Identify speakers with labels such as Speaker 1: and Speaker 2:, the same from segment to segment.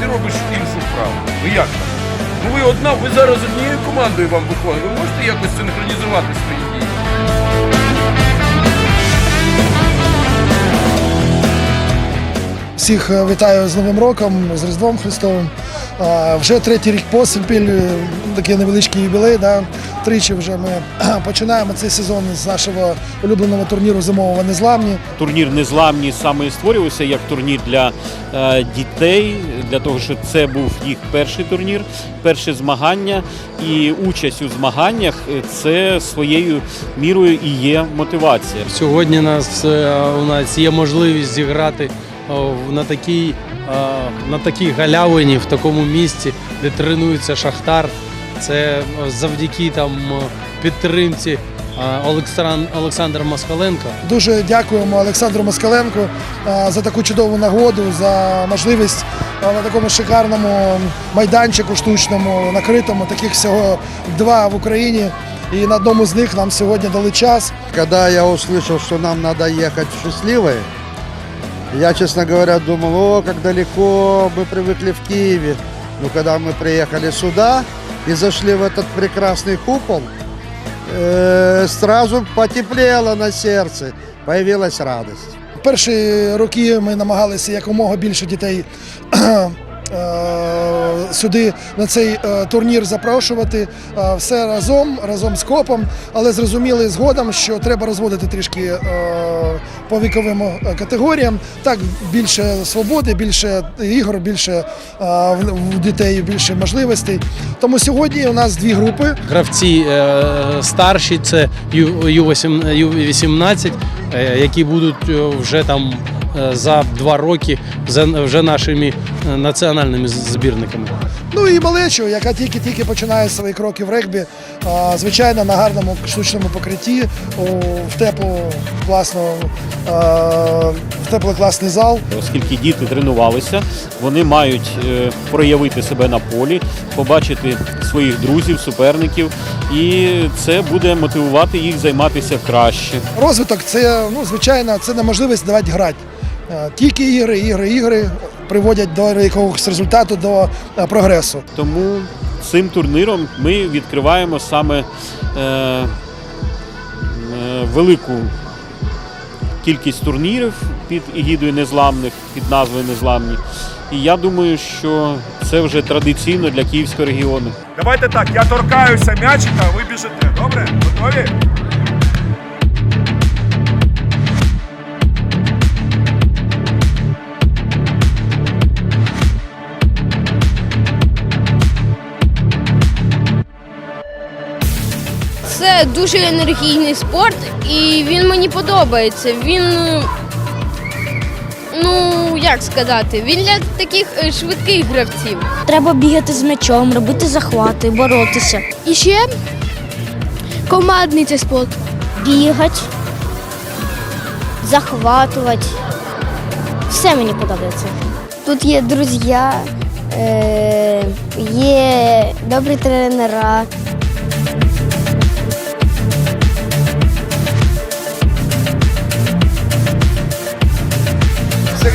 Speaker 1: ти робиш іншу справу. Ну як так? Ну ви одна, ви зараз однією командою вам виходить. Ви можете якось синхронізувати свої дії?
Speaker 2: Всіх е, вітаю з Новим роком, з Різдвом Христовим. Вже третій рік поспіль, е, такий невеличкий юбілей. Да? Тричі вже ми починаємо цей сезон з нашого улюбленого турніру зимового незламні.
Speaker 3: Турнір незламні саме і створювався як турнір для е, дітей, для того, що це був їх перший турнір, перше змагання. І участь у змаганнях е, це своєю мірою і є мотивація.
Speaker 4: Сьогодні нас, е, у нас є можливість зіграти на такій, на такій галявині, в такому місці, де тренується Шахтар. Це е, завдяки там е, підтримці е, Олександр, Олександра Москаленка.
Speaker 2: Дуже дякуємо Олександру Москаленку е, за таку чудову нагоду, за можливість е, на такому шикарному майданчику штучному, накритому, таких всього два в Україні. І на одному з них нам сьогодні дали час.
Speaker 5: Когда я услышал, что нам надо ехать в Счастливое, я, честно говоря, думал, о, как далеко, мы привыкли в Киеве. Но когда мы приехали сюда и зашли в этот прекрасный купол, э, сразу потеплело на сердце, появилась радость.
Speaker 2: Перші роки ми намагалися якомога більше дітей е, сюди на цей е, турнір запрошувати. Е, Все разом, разом з копом, але зрозуміли згодом, що треба розводити трішки е, по віковим категоріям. Так більше свободи, більше ігор, більше в дітей більше можливостей. Тому сьогодні у нас дві групи.
Speaker 4: Гравці старші, це Ю- Ю-8 Ю-18, е, які будуть вже там за два роки вже нашими національними збірниками.
Speaker 2: Ну і малечу, яка тільки-тільки починає свої кроки в регбі, звичайно, на гарному штучному покритті, у, в теплу класну, в теплий класний зал.
Speaker 3: Оскільки діти тренувалися, вони мають е, проявити себе на полі, побачити своїх друзів, суперників, і це буде мотивувати їх займатися краще.
Speaker 2: Розвиток це, ну, звичайно, це неможливість давати грати. Тільки ігри, ігри, ігри приводять до якогось результату, до прогресу.
Speaker 3: Тому цим турніром ми відкриваємо саме е, е, велику кількість турнірів під егідою незламних, під назвою Незламні. І я думаю, що це вже традиційно для Київського регіону.
Speaker 1: Давайте так, я торкаюся м'ячика, ви біжите. Добре? Готові?
Speaker 6: Це дуже енергійний спорт, і він мені подобається. Він, ну як сказати, він для таких е, швидких гравців.
Speaker 7: Треба бігати з м'ячом, робити захвати, боротися,
Speaker 6: І ще командний це спорт.
Speaker 7: бігати, захватувати. Все мені подобається. Тут є друзі, е, є добрі тренера.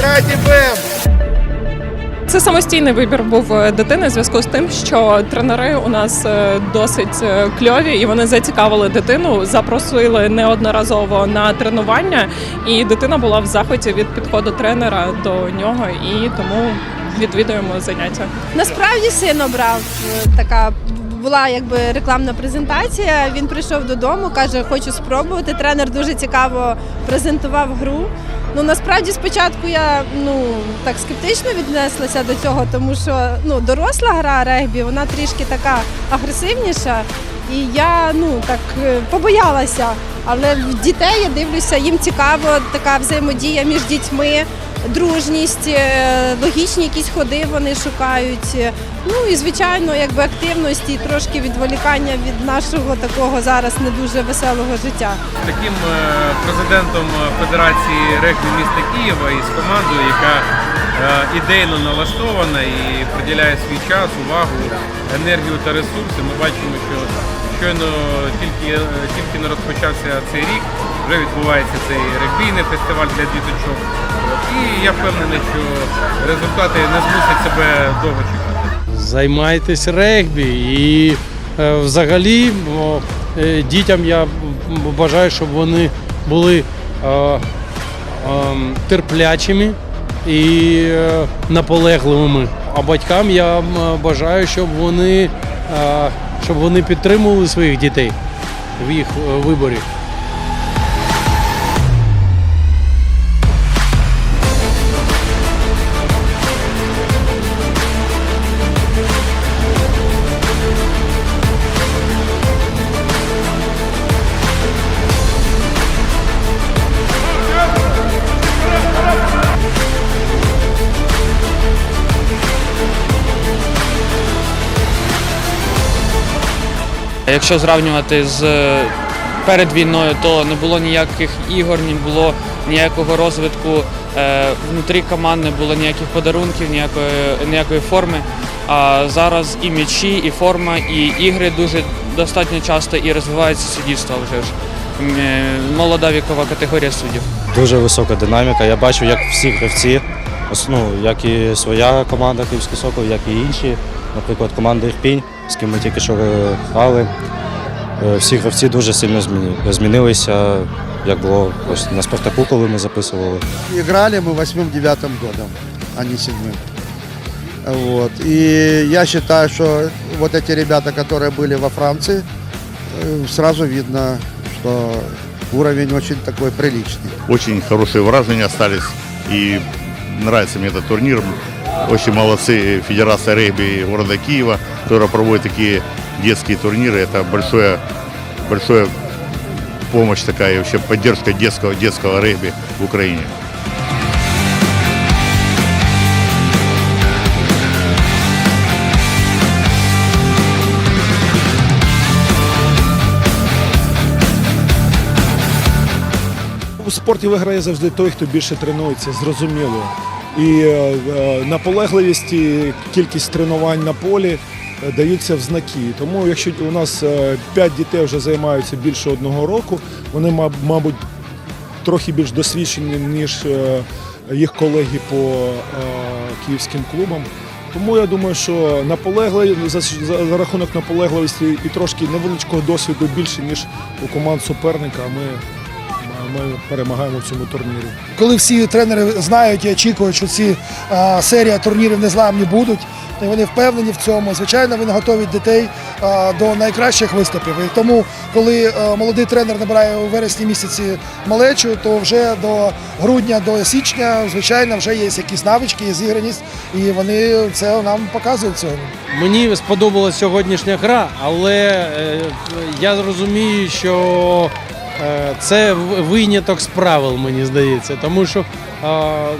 Speaker 5: Сыграйте БМ!
Speaker 8: Це самостійний вибір був е, дитини в зв'язку з тим, що тренери у нас е, досить е, кльові і вони зацікавили дитину, запросили неодноразово на тренування, і дитина була в захваті від підходу тренера до нього, і тому відвідуємо заняття.
Speaker 9: Насправді син обрав така. Була якби рекламна презентація. Він прийшов додому, каже, хочу спробувати. Тренер дуже цікаво презентував гру. Ну насправді спочатку я ну так скептично віднеслася до цього, тому що ну доросла гра регбі, вона трішки така агресивніша. І я ну так е, побоялася. Але в дітей я дивлюся, їм цікаво така взаємодія між дітьми, дружність, е, логічні якісь ходи вони шукають. Е, Ну і звичайно, якби активності, трошки відволікання від нашого такого зараз не дуже веселого життя.
Speaker 10: таким е, президентом Федерації регбі міста Києва і з командою, яка ідейно налаштована і приділяє свій час, увагу, енергію та ресурси. Ми бачимо, що щойно тільки, тільки не розпочався цей рік. вже відбувається цей регбійний фестиваль для діточок. І я впевнений, що результати не змусять себе довго чекати.
Speaker 4: Займайтесь регбі і е, взагалі е, дітям я бажаю, щоб вони були е, терплячими і наполегливими. А батькам я бажаю, щоб вони, щоб вони підтримували своїх дітей в їх виборі.
Speaker 11: Якщо зрівнювати з е, перед війною, то не було ніяких ігор, не було ніякого розвитку е, внутрі команд, не було ніяких подарунків, ніякої, ніякої форми. А зараз і м'ячі, і форма, і ігри дуже достатньо часто і розвивається суддівство вже ж. Е, Молода вікова категорія суддів.
Speaker 12: Дуже висока динаміка. Я бачу, як всі гравці, ну, як і своя команда Київський Сокол, як і інші, наприклад, команда Ірпінь, з ким ми тільки що е, грали. Е, Всі гравці дуже сильно зміни- змінилися, як було ось на Спартаку, коли ми записували.
Speaker 5: Играли мы восьмым-девятым годом, а не седьмым. Вот. И я считаю, что вот эти ребята, которые были во Франции, э, сразу видно, что уровень очень такой приличный.
Speaker 13: Очень хорошие вражения остались. И нравится мне этот турнир. Очень молодцы Федерация регби города Киева, которая проводит такие детские турниры. Это большое, большое помощь такая, и вообще поддержка детского, детского регби в Украине.
Speaker 14: У спорті виграє завжди той, хто більше тренується, зрозуміло. І е, е, наполегливість і кількість тренувань на полі е, даються в знаки. Тому якщо у нас 5 дітей вже займаються більше одного року, вони, маб- мабуть, трохи більш досвідчені, ніж їх колеги по київським клубам. Тому я думаю, що наполегливі за, за, за рахунок наполегливості і трошки невеличкого досвіду більше, ніж у команд суперника, ми, ми перемагаємо в цьому турнірі.
Speaker 2: Коли всі тренери знають і очікують, що ці а, серія турнірів незламні будуть, і вони впевнені в цьому. Звичайно, вони готові дітей а, до найкращих виступів. І тому, коли а, молодий тренер набирає у вересні місяці малечу, то вже до грудня, до січня, звичайно, вже є якісь навички, є зіграність, і вони це нам показують сьогодні.
Speaker 4: Мені сподобалася сьогоднішня гра, але е, я розумію, що це виняток з правил, мені здається. Тому що е,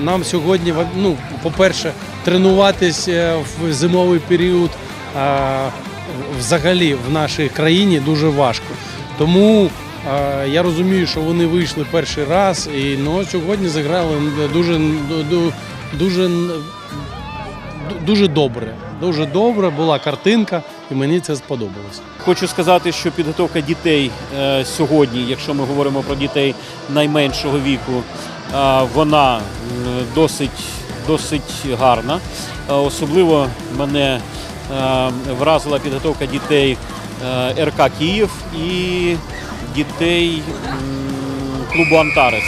Speaker 4: нам сьогодні, ну, по-перше, тренуватись е, в зимовий період е, взагалі в нашій країні дуже важко. Тому е, я розумію, що вони вийшли перший раз, і ну, сьогодні зіграли дуже, дуже Ду- дуже добре. Дуже добре була картинка, і мені це сподобалось.
Speaker 3: Хочу сказати, що підготовка дітей е, сьогодні, якщо ми говоримо про дітей найменшого віку, е, вона досить, досить гарна. Е, Особливо мене е, вразила підготовка дітей е, РК Київ і дітей клубу Антарес.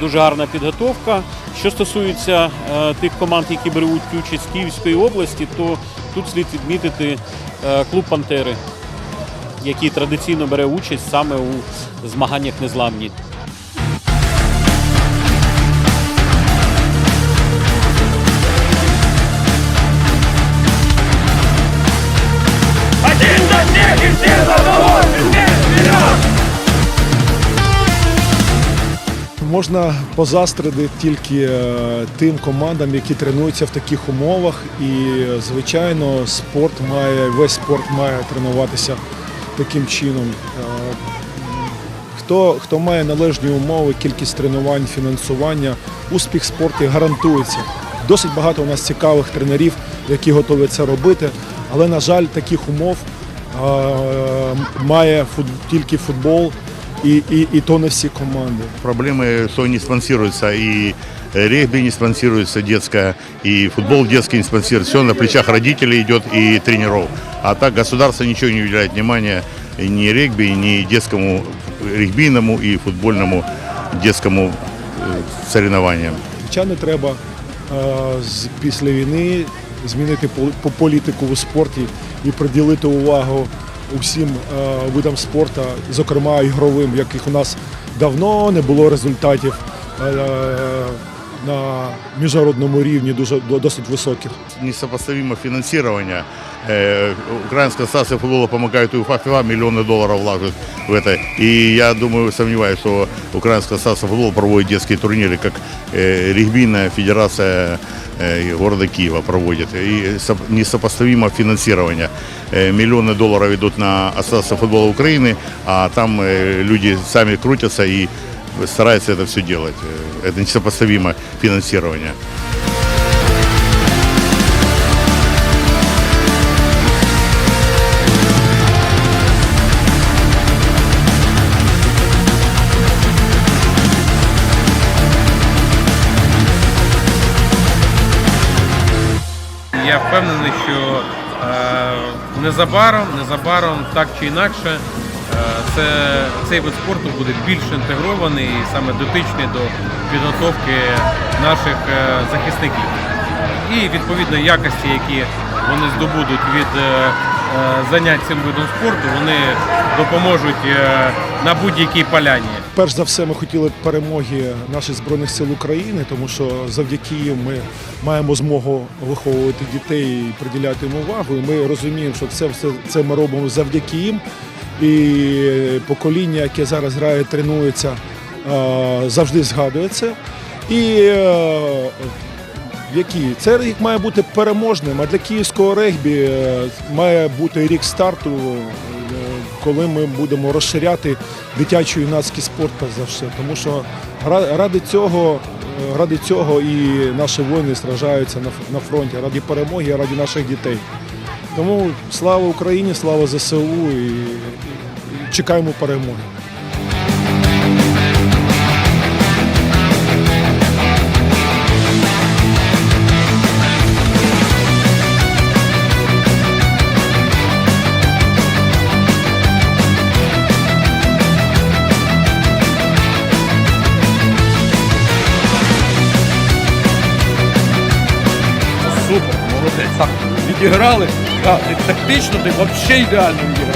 Speaker 3: Дуже гарна підготовка. Що стосується е, тих команд, які беруть участь з Київської області, то тут слід відмітити е, клуб Пантери, який традиційно бере участь саме у змаганнях незламні.
Speaker 14: Можна позастрити тільки е, тим командам, які тренуються в таких умовах. І, звичайно, спорт має, весь спорт має тренуватися таким чином. Е, Хто, хто має належні умови, кількість тренувань, фінансування, успіх в спорті гарантується. Досить багато у нас цікавих тренерів, які готові це робити. Але, на жаль, таких умов е, має тільки футбол і, і, і то не всі команди.
Speaker 13: Проблемы, что не спонсируется и регби не спонсируется детское, и футбол детский не спонсируется. Все на плечах родителей идет и тренеров. А так государство ничего не уделяет внимания ни регби, ни детскому регбийному и футбольному детскому э, соревнованиям.
Speaker 14: Звичайно, треба після війни змінити пол- по- політику у спорті і приділити увагу усім е, видам спорту, зокрема ігровим, яких у нас давно не було результатів е, на міжнародному рівні дуже досить високих.
Speaker 13: Несопоставимо финансирование. Э, Украинская ассоциация футбола помогает УЕФА ФИФА, миллионы долларов вложит в это. И я думаю, сомневаюсь, что Украинская ассоциация футбола проводит детские турниры, как э, регбийная федерация э, города Киева проводит. И соп- несопоставимо финансирование. Э, Миллионы долларов идут на Ассоциацию футбола Украины, а там э, люди сами крутятся и стараются это все делать. Э, Это несопоставимо финансирование.
Speaker 10: Впевнений, що е, незабаром, незабаром, так чи інакше, е, це, цей вид спорту буде більш інтегрований і саме дотичний до підготовки наших е, захисників. І відповідно якості, які вони здобудуть від занять цим видом спорту, вони допоможуть е, на будь-якій поляні.
Speaker 14: Перш за все, ми хотіли перемоги наших збройних сил України, тому що завдяки їм ми маємо змогу виховувати дітей і приділяти їм увагу. І ми розуміємо, що це все це ми робимо завдяки їм. І покоління, яке зараз грає, тренується, е, завжди згадується. І е, які це рік має бути переможним. А для київського регбі е, має бути рік старту, е, коли ми будемо розширяти дитячий юнацький спорт за все. Тому що ради цього, е, ради цього і наші воїни сражаються на фронті, раді перемоги, раді наших дітей. Тому слава Україні, слава ЗСУ і чекаємо перемоги.
Speaker 1: Відіграли. Так, тактично ти взагалі ідеально відіграв.